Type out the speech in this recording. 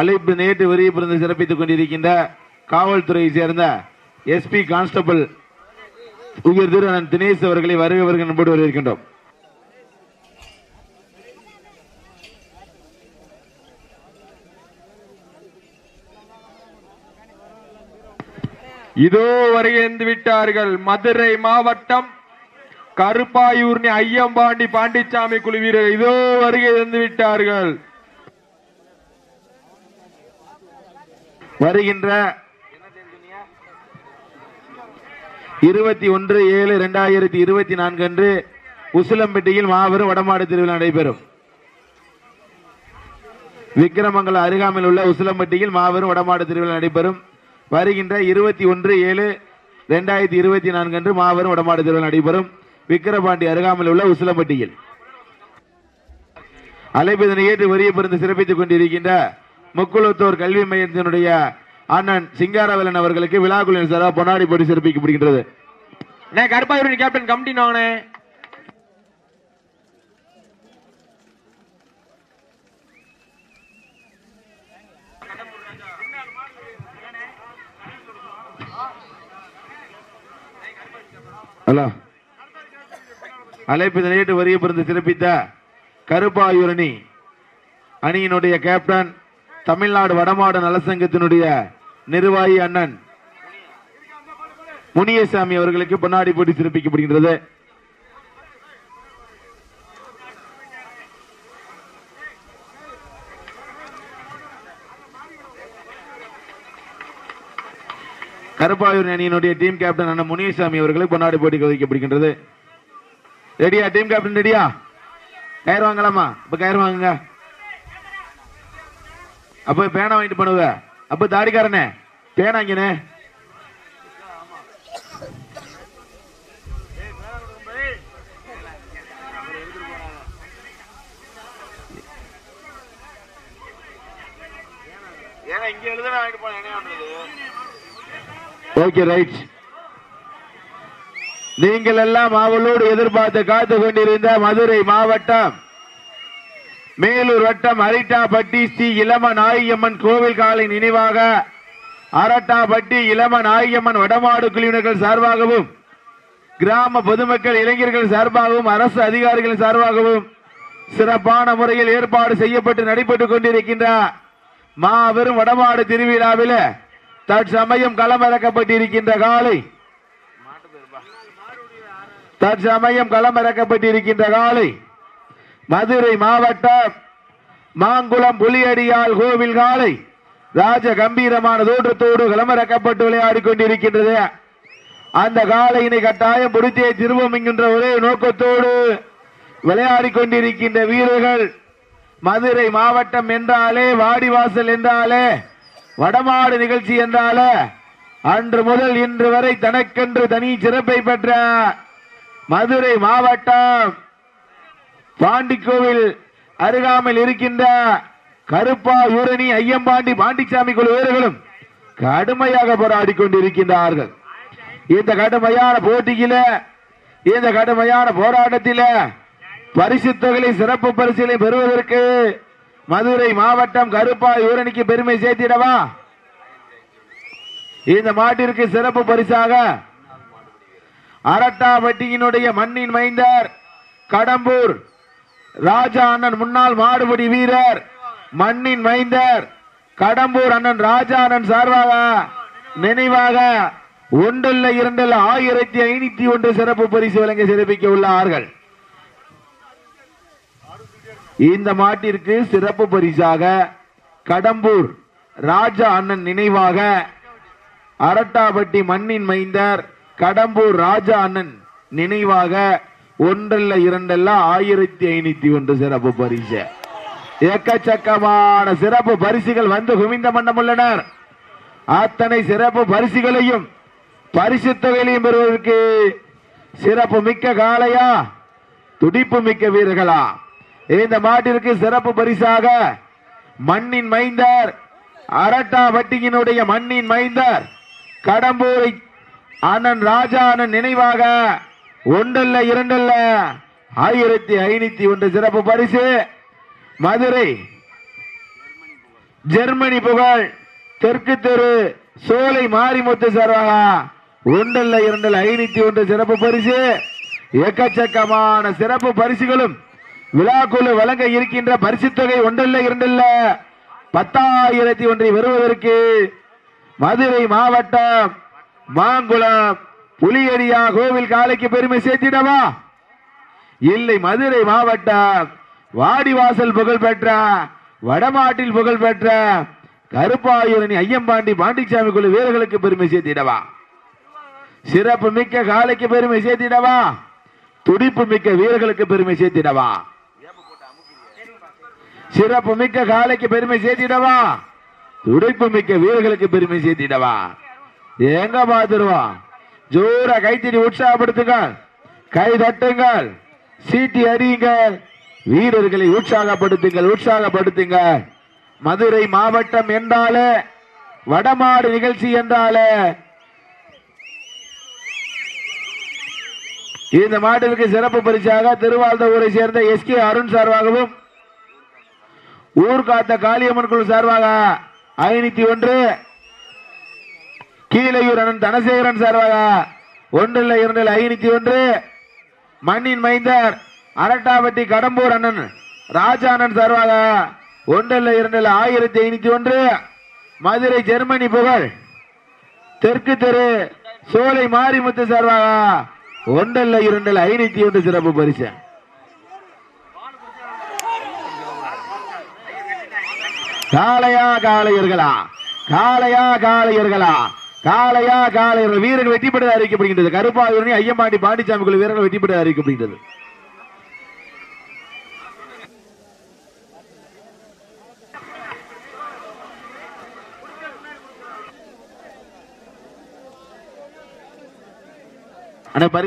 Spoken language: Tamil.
அழைப்பு நேற்று வரிய பிறந்து சிறப்பித்துக் கொண்டிருக்கின்ற காவல்துறையை சேர்ந்த எஸ்பி கான்ஸ்டபிள் உயர் திரு அண்ணன் தினேஷ் அவர்களை வருக வருக நம்போடு வரவேற்கின்றோம். இதோ வருகிந்து விட்டார்கள். மதுரை மாவட்டம் கருப்பாயூர்னி ஐயம்பாண்டி பாண்டிச்சாமி குழு வீரர்கள் இதோ வருகை இருந்து விட்டார்கள். வருகின்ற இருபத்தி ஒன்று ஏழு இரண்டாயிரத்தி இருபத்தி நான்கு அன்று உசிலம்பட்டியில் மாபெரும் வடமாடு திருவிழா நடைபெறும். விக்கிரமங்கல அருகாமையில் உள்ள உசிலம்பட்டியில் மாபெரும் வடமாடு திருவிழா நடைபெறும். வருகின்ற இருபத்தி ஒன்று ஏழு இரண்டாயிரத்தி இருபத்தி நான்கு அன்று மாபெரும் வடமாடு திருவிழா நடைபெறும். விக்கிரபாண்டி அருகாமையில் உள்ள உசிலம்பட்டியில். அலைபதனை ஏற்று வரிய பிறந்து சிறப்பித்துக் கொண்டிருக்கின்ற முக்குளத்தூர் கல்வி மையத்தினுடைய அண்ணன் சிங்காரவேலன் அவர்களுக்கு விழாக்குழுவின் சாரா பொன்னாடி போட்டி சிறப்பிக்கப்படுகின்றது. கருப்பாயூரின் கேப்டன் கமிட்டி நானே ஹலோ. அழைப்பு நேற்று வரிய பிறந்து சிறப்பித்த கருப்பாயூரணி அணியினுடைய கேப்டன் தமிழ்நாடு வடமாடு நலசங்கத்தினுடைய நிர்வாகி அண்ணன் முனியசாமி அவர்களுக்கு பொன்னாடி போட்டி சிறப்பிக்கப்படுகின்றது கருப்பாயூர் அணியினுடைய டீம் கேப்டன் அண்ணன் முனியசாமி அவர்களுக்கு பொன்னாடி போட்டி வைக்கப்படுகின்றது ரெடியா டீம் கேப்டன் ரெடியா கயிறு வாங்கலாமா? இப்ப கயிறு வாங்குங்க. அப்ப பேனா வாங்கிட்டு பண்ணுவ அப்ப தாடிக்காரனே பேனா இங்கனே. ஓகே ரைட் நீங்கள் எல்லாம் அவளோடு எதிர்பார்த்து காத்து கொண்டிருந்த மதுரை மாவட்டம். மேலூர் வட்டம் அரிட்டாபட்டி ஸ்ரீ இளம நாயம்மன் கோவில் காலை நினைவாக அரட்டாபட்டி இளம நாயம்மன் வடமாடு குழுவினர்கள் சார்பாகவும் கிராம பொதுமக்கள் இளைஞர்கள் சார்பாகவும் அரசு அதிகாரிகள் சார்பாகவும் சிறப்பான முறையில் ஏற்பாடு செய்யப்பட்டு நடைபெற்றுக் கொண்டிருக்கின்ற மாபெரும் வடமாடு திருவிழாவில் தற்சமயம் களமிறக்கப்பட்டிருக்கின்ற காலை தற்சமயம் களமிறக்கப்பட்டிருக்கின்ற காலை. மதுரை மாவட்டம் மாங்குளம் புலியடியால் கோவில் காலை ராஜ கம்பீரமான தோற்றத்தோடு கிளம்பறக்கப்பட்டு விளையாடி கொண்டிருக்கின்றது. அந்த காலையினை கட்டாயம் பிடித்தே திரும்பும் என்கின்ற ஒரே நோக்கத்தோடு விளையாடி கொண்டிருக்கின்ற வீரர்கள் மதுரை மாவட்டம் என்றாலே வாடிவாசல் என்றாலே வடமாடு நிகழ்ச்சி என்றாலே அன்று முதல் இன்று வரை தனக்கென்று தனி சிறப்பை பெற்ற மதுரை மாவட்டம் பாண்டிக்கோவில் அருகாமையில் இருக்கின்ற கருப்பா யூரணி ஐயம்பாண்டி பாண்டிச்சாமி குழு வீரர்களும் கடுமையாக போராடி கொண்டிருக்கின்றார்கள். இந்த கடுமையான போட்டியில இந்த கடுமையான போராட்டத்தில பரிசு தொகையை சிறப்பு பரிசிலை பெறுவதற்கு மதுரை மாவட்டம் கருப்பா யூரணிக்கு பெருமை சேர்த்திடவா? இந்த மாட்டிற்கு சிறப்பு பரிசாக அரட்டாபட்டியினுடைய மண்ணின் மைந்தர் கடம்பூர் ராஜா அண்ணன் முன்னாள் மாடுபடி வீரர் மண்ணின் மைந்தர் கடம்பூர் அண்ணன் ராஜா அண்ணன் சார்பாக நினைவாக ஒன்றில் இரண்டில் ஆயிரத்தி ஐநூத்தி ஒன்று சிறப்பு பரிசு வழங்க சிறப்பிக்க உள்ளார்கள். இந்த மாட்டிற்கு சிறப்பு பரிசாக கடம்பூர் ராஜா அண்ணன் நினைவாக அரட்டாபட்டி மண்ணின் மைந்தர் கடம்பூர் ராஜா அண்ணன் நினைவாக ஒன்றல்ல இரண்டல்ல ஆயிரத்தி ஐநூத்தி ஒன்று சிறப்பு பரிசு. எக்கச்சக்கமான சிறப்பு பரிசுகள் வந்து குவிந்த மன்னம் உள்ளனர். அத்தனை சிறப்பு பரிசுகளையும் பரிசு தொகையிலையும் பெறுவதற்கு சிறப்பு மிக்க காளையா? துடிப்பு மிக்க வீரர்களா? இந்த மாட்டிற்கு சிறப்பு பரிசாக மண்ணின் மைந்தர் அரட்டாபட்டியினுடைய மண்ணின் மைந்தர் கடம்பூரை அண்ணன் ராஜா அண்ணன் நினைவாக ஒன்றல்ல இரண்டல்ல. ஆயிரத்தி ஐநூத்தி ஒன்று சிறப்பு பரிசு. மதுரை. ஜெர்மனி புகழ். தெற்கு தெரு. சோலை மாரிமுத்து சார்பாக ஒன்றல்ல இரண்டல் ஐநூத்தி ஒன்று சிறப்பு பரிசு. எக்கச்சக்கமான சிறப்பு பரிசுகளும் விழாக்குழு வழங்க இருக்கின்ற பரிசு தொகை ஒன்றல்ல இரண்டல்ல. பத்தாயிரத்தி ஒன்றை வருவதற்கு மதுரை மாவட்டம் மாங்குளம் புலியடியா கோவில் காலைக்கு பெருமை சேர்த்திடவா? இல்லை மதுரை மாவட்டம் வாடிவாசல் புகழ்பெற்ற வடமாட்டில் புகழ்பெற்ற கருப்பாயூரணி ஐயம்பாண்டி பாண்டிச்சாமி குழு வீரர்களுக்கு பெருமை சேர்த்திடவா? சிறப்பு மிக்க காலைக்கு பெருமை சேர்த்திடவா? துடிப்பு மிக்க வீரர்களுக்கு பெருமை சேர்த்திடவா? சிறப்பு மிக்க காலைக்கு பெருமை சேர்த்திடவா? துடிப்பு மிக்க வீரர்களுக்கு பெருமை சேர்த்திடவா? எங்க பாத்துருவோம் ஜோர கைத்தடி உற்சாகப்படுத்துங்கள் கை தட்டுங்கள். சீட்டி அறியுங்கள் வீரர்களை உற்சாகப்படுத்துங்கள் உற்சாகப்படுத்துங்கள் மதுரை மாவட்டம் என்றாலே வடமாடு நிகழ்ச்சி என்றாலே இந்த மாட்டிற்கு சிறப்பு பரிசாக திருவாழ்ந்த ஊரை சேர்ந்த எஸ் கே அருண் சார்பாகவும் ஊர்காத்த காளியம்மன் குழு சார்பாக ஐநூத்தி ஒன்று கீழையூர் அண்ணன் தனசேகரன் சார்பாக ஒன்றில் இரண்டில் ஐநூத்தி ஒன்று. மண்ணின் மைந்தர் அரட்டாபட்டி கடம்பூர் அண்ணன் ராஜா அண்ணன் சார்பாக ஒன்றில் இரண்டில் ஆயிரத்தி ஐநூத்தி ஒன்று. மதுரை ஜெர்மனி புகழ் தெற்கு தெரு சோலை மாரிமுத்து சார்பாக ஒன்றல்ல இரண்டில் ஐநூத்தி ஒன்று சிறப்பு பரிசு. காளையா காளையர்களா காளையா காளையர்களா காலையா காலை வீரர்கள் வெற்றி அறிவிக்கப்படுகின்றது. கருப்பாயூரணி ஐயம்பாண்டி பாண்டிச்சாமி குழு வீரர்கள் வெற்றி அறிவிக்கப்படுகின்றது. அண்ணா பரிசு